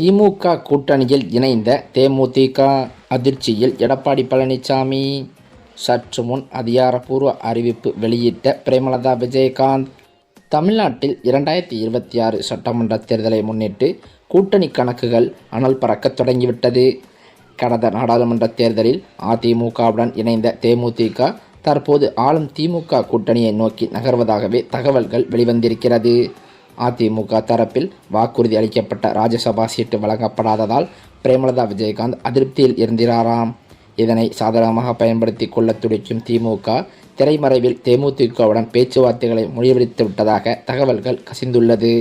திமுக கூட்டணியில் இணைந்த தேமுதிக அதிர்ச்சியில் எடப்பாடி பழனிசாமி. சற்று முன் அதிகாரப்பூர்வ அறிவிப்பு வெளியிட்ட பிரேமலதா விஜயகாந்த். தமிழ்நாட்டில் இரண்டாயிரத்தி இருபத்தி ஆறு சட்டமன்ற தேர்தலை முன்னிட்டு கூட்டணி கணக்குகள் அனல் பறக்கத் தொடங்கிவிட்டது. கடந்த நாடாளுமன்ற தேர்தலில் அதிமுகவுடன் இணைந்த தேமுதிக தற்போது ஆளும் திமுக கூட்டணியை நோக்கி நகர்வதாகவே தகவல்கள் வெளிவந்திருக்கிறது. அதிமுக தரப்பில் வாக்குறுதி அளிக்கப்பட்ட ராஜ்யசபா சீட்டு வழங்கப்படாததால் பிரேமலதா விஜயகாந்த் அதிருப்தியில் இருந்திராராம். இதனை சாதகமாக பயன்படுத்தி கொள்ள துடிக்கும் திமுக திரைமறைவில் தேமுதிகவுடன் பேச்சுவார்த்தைகளை முடிவெடுத்து விட்டதாக தகவல்கள் கசிந்துள்ளது.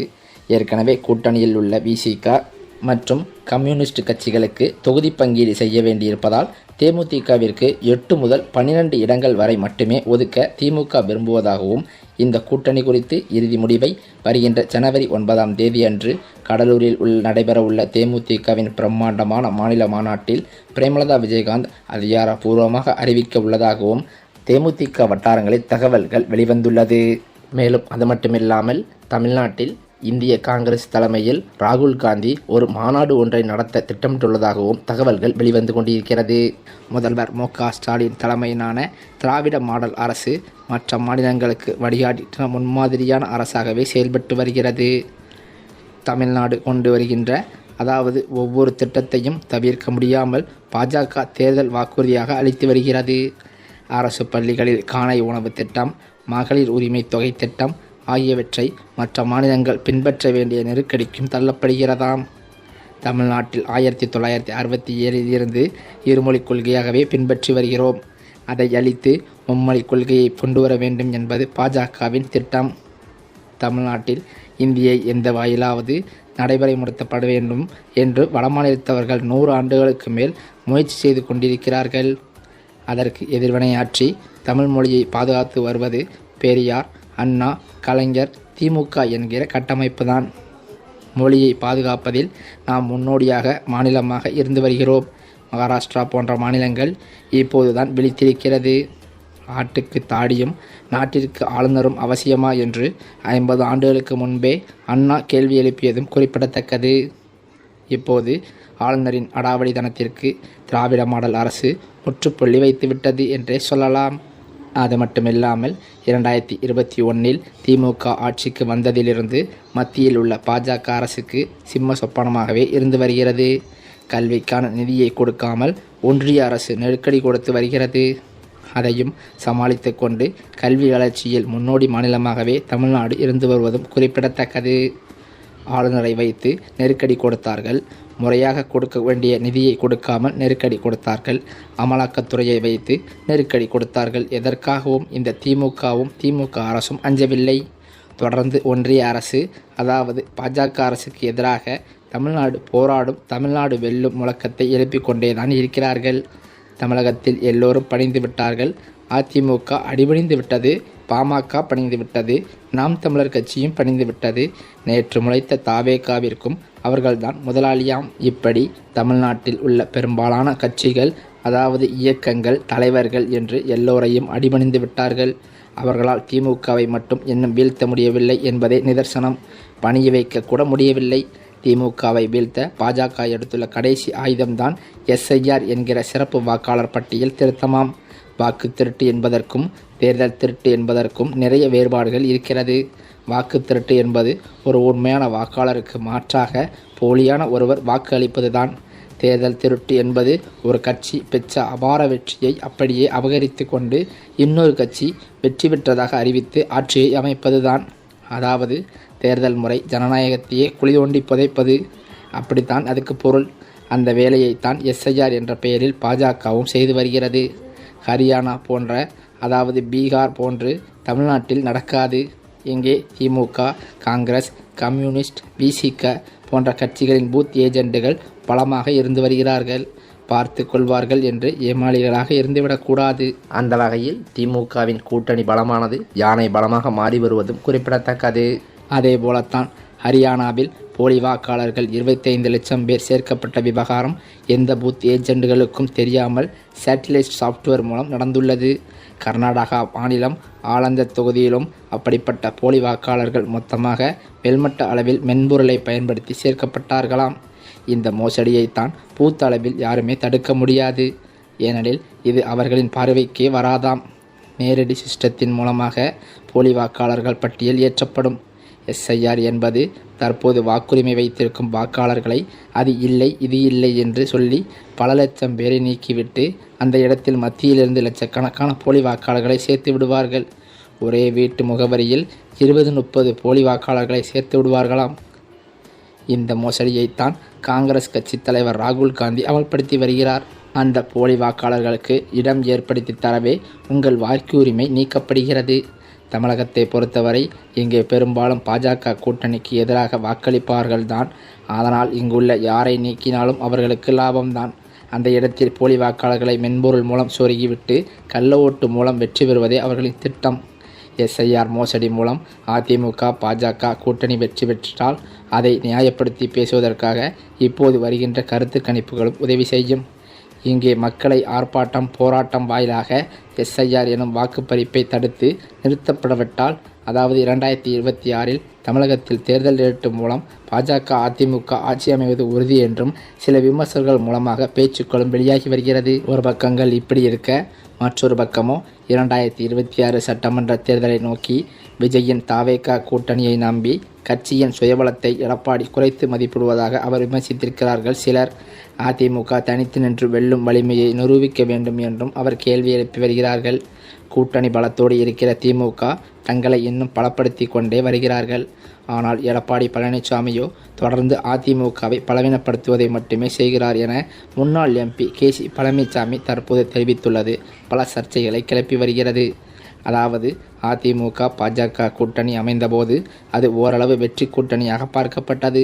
ஏற்கனவே கூட்டணியில் உள்ள விசிக மற்றும் கம்யூனிஸ்ட் கட்சிகளுக்கு தொகுதி பங்கீடு செய்ய வேண்டியிருப்பதால் தேமுதிகவிற்கு எட்டு முதல் பன்னிரண்டு இடங்கள் வரை மட்டுமே ஒதுக்க திமுக விரும்புவதாகவும் இந்த கூட்டணி குறித்து இறுதி முடிவை வருகின்ற ஜனவரி ஒன்பதாம் தேதி அன்று கடலூரில் உள்ள நடைபெறவுள்ள தேமுதிகவின் பிரம்மாண்டமான மாநில மாநாட்டில் பிரேமலதா விஜயகாந்த் அதிகாரப்பூர்வமாக அறிவிக்க உள்ளதாகவும் தேமுதிக வட்டாரங்களில் தகவல்கள் வெளிவந்துள்ளது. மேலும் அது மட்டுமில்லாமல் தமிழ்நாட்டில் இந்திய காங்கிரஸ் தலைமையில் ராகுல் காந்தி ஒரு மாநாடு ஒன்றை நடத்த திட்டமிட்டுள்ளதாகவும் தகவல்கள் வெளிவந்து கொண்டிருக்கிறது. முதல்வர் மு ஸ்டாலின் தலைமையிலான திராவிட மாடல் அரசு மற்ற மாநிலங்களுக்கு வழிகாட்டின முன்மாதிரியான அரசாகவே செயல்பட்டு வருகிறது. தமிழ்நாடு கொண்டு வருகின்ற அதாவது ஒவ்வொரு திட்டத்தையும் தவிர்க்க முடியாமல் பாஜக தேர்தல் வாக்குறுதியாக அளித்து வருகிறது. அரசு பள்ளிகளில் காணை உணவு திட்டம் மகளிர் உரிமை தொகை திட்டம் ஆகியவற்றை மற்ற மாநிலங்கள் பின்பற்ற வேண்டிய நெருக்கடிக்கும் தள்ளப்படுகிறதாம். தமிழ்நாட்டில் ஆயிரத்தி தொள்ளாயிரத்தி அறுபத்தி ஏழில் இருந்து இருமொழிக் கொள்கையாகவே பின்பற்றி வருகிறோம். அதை அளித்து மும்மொழிக் கொள்கையை கொண்டு வர வேண்டும் என்பது பாஜகவின் திட்டம். தமிழ்நாட்டில் இந்தியை எந்த வாயிலாவது நடைமுறைப்படுத்தப்பட வேண்டும் என்று வடமாநிலத்தவர்கள் நூறு ஆண்டுகளுக்கு மேல் முயற்சி செய்து கொண்டிருக்கிறார்கள். அதற்கு எதிர்வினையாற்றி தமிழ் மொழியை பாதுகாத்து வருவது பெரியார் அண்ணா கலைஞர் திமுக என்கிற கட்டமைப்பு தான் மொழியை பாதுகாப்பதில் நாம் முன்னோடியாக மாநிலமாக இருந்து வருகிறோம். மகாராஷ்டிரா போன்ற மாநிலங்கள் இப்போதுதான் விழித்திருக்கிறது. ஆட்டுக்கு தாடியும் நாட்டிற்கு ஆளுநரும் அவசியமா என்று ஐம்பது ஆண்டுகளுக்கு முன்பே அண்ணா கேள்வி எழுப்பியதும் குறிப்பிடத்தக்கது. இப்போது ஆளுநரின் அடாவடித்தனத்திற்கு திராவிட மாடல் அரசு முற்றுப்புள்ளி வைத்துவிட்டது என்றே சொல்லலாம். அது மட்டுமில்லாமல் இரண்டாயிரத்தி இருபத்தி ஒன்றில் திமுக ஆட்சிக்கு வந்ததிலிருந்து மத்தியில் உள்ள பாஜக அரசுக்கு சிம்ம சொப்பனமாகவே இருந்து வருகிறது. கல்விக்கான நிதியை கொடுக்காமல் ஒன்றிய அரசு நெருக்கடி கொடுத்து வருகிறது. அதையும் சமாளித்து கொண்டு கல்வி வளர்ச்சியில் முன்னோடி மாநிலமாகவே தமிழ்நாடு இருந்து வருவதும் குறிப்பிடத்தக்கது. ஆளுநரை வைத்து நெருக்கடி கொடுத்தார்கள் முறையாக கொடுக்க வேண்டிய நிதியை கொடுக்காமல் நெருக்கடி கொடுத்தார்கள். அமலாக்கத்துறையை வைத்து நெருக்கடி கொடுத்தார்கள். எதற்காகவும் இந்த திமுகவும் திமுக அரசும் அஞ்சவில்லை. தொடர்ந்து ஒன்றிய அரசு அதாவது பாஜக அரசுக்கு எதிராக தமிழ்நாடு போராடும் தமிழ்நாடு வெல்லும் முழக்கத்தை எழுப்பிக் கொண்டேதான் இருக்கிறார்கள். தமிழகத்தில் எல்லோரும் பணிந்து விட்டார்கள். அதிமுக அடிபணிந்து விட்டது. பாமக பணிந்துவிட்டது நாம் தமிழர் கட்சியும் பணிந்துவிட்டது. நேற்று முளைத்த தாவேகாவிற்கும் அவர்கள்தான் முதலாளியாம். இப்படி தமிழ்நாட்டில் உள்ள பெரும்பாலான கட்சிகள் அதாவது இயக்கங்கள் தலைவர்கள் என்று எல்லோரையும் அடிபணிந்து விட்டார்கள். அவர்களால் திமுகவை மட்டும் இன்னும் வீழ்த்த முடியவில்லை என்பதே நிதர்சனம். பணிய வைக்க கூட முடியவில்லை. திமுகவை வீழ்த்த பாஜக எடுத்துள்ள கடைசி ஆயுதம்தான் எஸ்ஐஆர் என்கிற சிறப்பு வாக்காளர் பட்டியல் திருத்தமாம். வாக்கு திருட்டு என்பதற்கும் தேர்தல் திருட்டு என்பதற்கும் நிறைய வேறுபாடுகள் இருக்கிறது. வாக்கு திருட்டு என்பது ஒரு உண்மையான வாக்காளருக்கு மாற்றாக போலியான ஒருவர் வாக்கு அளிப்பதுதான் தேர்தல் திருட்டு என்பது ஒரு கட்சி பெற்ற அபார வெற்றியை அப்படியே அபகரித்து கொண்டு இன்னொரு கட்சி வெற்றி பெற்றதாக அறிவித்து ஆட்சியை அமைப்பதுதான். அதாவது தேர்தல் முறை ஜனநாயகத்தையே குழி தோண்டி புதைப்பது. அப்படித்தான் அதுக்கு பொருள். அந்த வேலையைத்தான் எஸ்ஐஆர் என்ற பெயரில் பாஜகவும் செய்து வருகிறது. ஹரியானா போன்ற அதாவது பீகார் போன்று தமிழ்நாட்டில் நடக்காது. இங்கே திமுக காங்கிரஸ் கம்யூனிஸ்ட் விசிக போன்ற கட்சிகளின் பூத் ஏஜெண்டுகள் பலமாக இருந்து வருகிறார்கள். பார்த்து கொள்வார்கள் என்று ஏமாளிகளாக இருந்துவிடக்கூடாது அந்த வகையில் திமுகவின் கூட்டணி பலமானது யானை பலமாக மாறி வருவதும் குறிப்பிடத்தக்கது. அதே போலத்தான் ஹரியானாவில் போலி வாக்காளர்கள் இருபத்தைந்து லட்சம் பேர் சேர்க்கப்பட்ட விவகாரம் எந்த பூத் ஏஜெண்டுகளுக்கும் தெரியாமல் சேட்டிலைட் சாஃப்ட்வேர் மூலம் நடந்துள்ளது. கர்நாடகா மாநிலம் ஆலந்த தொகுதியிலும் அப்படிப்பட்ட போலி வாக்காளர்கள் மொத்தமாக மேல்மட்ட அளவில் மென்பொருளை பயன்படுத்தி சேர்க்கப்பட்டார்களாம். இந்த மோசடியைத்தான் பூத் அளவில் யாருமே தடுக்க முடியாது. ஏனெனில் இது அவர்களின் பார்வைக்கே வராதாம். நேரடி சிஸ்டத்தின் மூலமாக போலி வாக்காளர்கள் பட்டியல் ஏற்றப்படும். எஸ்ஐஆர் என்பது தற்போது வாக்குரிமை வைத்திருக்கும் வாக்காளர்களை அது இல்லை இது இல்லை என்று சொல்லி பல லட்சம் பேரை நீக்கிவிட்டு அந்த இடத்தில் மத்தியிலிருந்து லட்சக்கணக்கான போலி வாக்காளர்களை சேர்த்து விடுவார்கள். ஒரே வீட்டு முகவரியில் இருபது முப்பது போலி வாக்காளர்களை சேர்த்து விடுவார்களாம். இந்த மோசடியைத்தான் காங்கிரஸ் கட்சி தலைவர் ராகுல் காந்தி அமல்படுத்தி வருகிறார். அந்த போலி வாக்காளர்களுக்கு இடம் ஏற்படுத்தி தரவே உங்கள் வாக்கு உரிமை நீக்கப்படுகிறது. தமிழகத்தை பொறுத்தவரை இங்கே பெரும்பாலும் பாஜக கூட்டணிக்கு எதிராக வாக்களிப்பார்கள்தான். அதனால் இங்குள்ள யாரை நீக்கினாலும் அவர்களுக்கு லாபம்தான். அந்த இடத்தில் போலி வாக்காளர்களை மென்பொருள் மூலம் சொருகிவிட்டு கள்ள ஓட்டு மூலம் வெற்றி பெறுவதே அவர்களின் திட்டம். எஸ்ஐஆர் மோசடி மூலம் அதிமுக பாஜக கூட்டணி வெற்றி பெற்றால் அதை நியாயப்படுத்தி பேசுவதற்காக இப்போது வருகின்ற கருத்து கணிப்புகளும் உதவி செய்யும். இங்கே மக்களை ஆர்ப்பாட்டம் போராட்டம் வாயிலாக எஸ்ஐஆர் எனும் வாக்குப்பறிப்பை தடுத்து நிறுத்தப்படவிட்டால் அதாவது இரண்டாயிரத்தி இருபத்தி ஆறில் தமிழகத்தில் தேர்தல் நேரிட்டு மூலம் பாஜக அதிமுக ஆட்சி அமைவது உறுதி என்றும் சில விமர்சகர்கள் மூலமாக பேச்சுக்களும் வெளியாகி வருகிறது. ஒரு பக்கங்கள் இப்படி இருக்க மற்றொரு பக்கமோ இரண்டாயிரத்தி இருபத்தி ஆறு சட்டமன்ற தேர்தலை நோக்கி விஜயின் தாவேகா கூட்டணியை நம்பி கட்சியின் சுயபலத்தை எடப்பாடி குறைத்து மதிப்பிடுவதாக அவர் விமர்சித்திருக்கிறார்கள். சிலர் அதிமுக தனித்து நின்று வெல்லும் வலிமையை நிரூபிக்க வேண்டும் என்றும் அவர் கேள்வி எழுப்பி வருகிறார்கள். கூட்டணி பலத்தோடு இருக்கிற திமுக தங்களை இன்னும் பலப்படுத்தி கொண்டே வருகிறார்கள். ஆனால் எடப்பாடி பழனிசாமியோ தொடர்ந்து அதிமுகவை பலவீனப்படுத்துவதை மட்டுமே செய்கிறார் என முன்னாள் எம்பி கே சி பழனிசாமி தற்போது தெரிவித்துள்ளது. பல சர்ச்சைகளை கிளப்பி வருகிறது. அதாவது அதிமுக பாஜக கூட்டணி அமைந்தபோது அது ஓரளவு வெற்றி கூட்டணியாக பார்க்கப்பட்டது.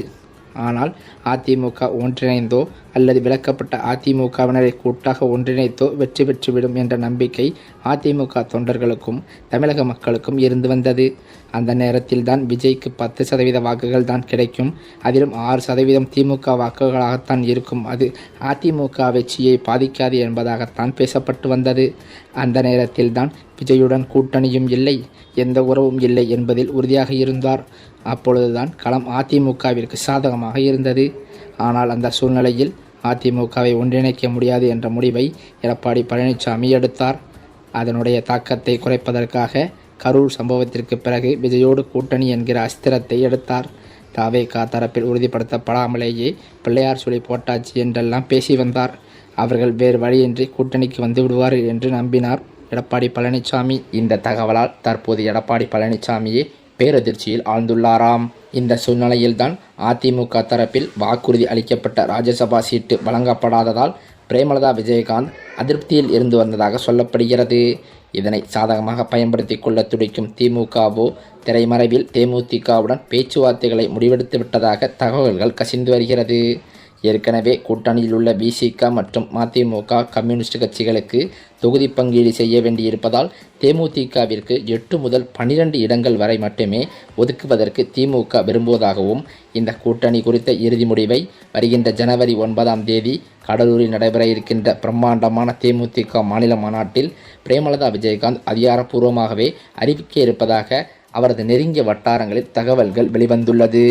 ஆனால் அதிமுக ஒன்றிணைந்தோ அல்லது விலக்கப்பட்ட அதிமுகவினரை கூட்டாக ஒன்றிணைத்தோ வெற்றி பெற்றுவிடும் என்ற நம்பிக்கை அதிமுக தொண்டர்களுக்கும் தமிழக மக்களுக்கும் இருந்து வந்தது. அந்த நேரத்தில் தான் விஜய்க்கு பத்து சதவீத வாக்குகள் தான் கிடைக்கும். அதிலும் ஆறு சதவீதம் திமுக வாக்குகளாகத்தான் இருக்கும். அது அதிமுக வெற்றியை பாதிக்காது என்பதாகத்தான் பேசப்பட்டு வந்தது. அந்த நேரத்தில் தான் விஜயுடன் கூட்டணியும் இல்லை எந்த உறவும் இல்லை என்பதில் உறுதியாக இருந்தார். அப்பொழுதுதான் களம் அதிமுகவிற்கு சாதகமாக இருந்தது. ஆனால் அந்த சூழ்நிலையில் அதிமுகவை ஒன்றிணைக்க முடியாது என்ற முடிவை எடப்பாடி பழனிசாமி எடுத்தார். அதனுடைய தாக்கத்தை குறைப்பதற்காக கரூர் சம்பவத்திற்கு பிறகு விஜயோடு கூட்டணி என்கிற அஸ்திரத்தை எடுத்தார். தாவேகா தரப்பில் உறுதிப்படுத்தப்படாமலேயே பிள்ளையார் சொல்லி போட்டாச்சு என்றெல்லாம் பேசி வந்தார். அவர்கள் வேறு வழியின்றி கூட்டணிக்கு வந்து விடுவார்கள் என்று நம்பினார் எடப்பாடி பழனிசாமி. இந்த தகவலால் தற்போது எடப்பாடி பழனிசாமியே பேரதிர்ச்சியில் ஆழ்ந்துள்ளாராம். இந்த சூழ்நிலையில்தான் அதிமுக தரப்பில் வாக்குறுதி அளிக்கப்பட்ட ராஜ்யசபா சீட்டு வழங்கப்படாததால் பிரேமலதா விஜயகாந்த் அதிருப்தியில் இருந்து வந்ததாக சொல்லப்படுகிறது. இதனை சாதகமாக பயன்படுத்தி கொள்ள துடிக்கும் திமுகவோ திரைமறைவில் தேமுதிகவுடன் பேச்சுவார்த்தைகளை முடிவெடுத்து விட்டதாக தகவல்கள் கசிந்து வருகிறது. ஏற்கனவே கூட்டணியில் உள்ள பிசிக மற்றும் மதிமுக கம்யூனிஸ்ட் கட்சிகளுக்கு தொகுதி பங்கீடு செய்ய வேண்டியிருப்பதால் தேமுதிகவிற்கு எட்டு முதல் பனிரெண்டு இடங்கள் வரை மட்டுமே ஒதுக்குவதற்கு திமுக விரும்புவதாகவும் இந்த கூட்டணி குறித்த இறுதி முடிவை வருகின்ற ஜனவரி ஒன்பதாம் தேதி கடலூரில் நடைபெற இருக்கின்ற பிரம்மாண்டமான தேமுதிக மாநில மாநாட்டில் பிரேமலதா விஜயகாந்த் அதிகாரப்பூர்வமாகவே அறிவிக்க இருப்பதாக அவரது நெருங்கிய வட்டாரங்களில் தகவல்கள் வெளிவந்துள்ளது.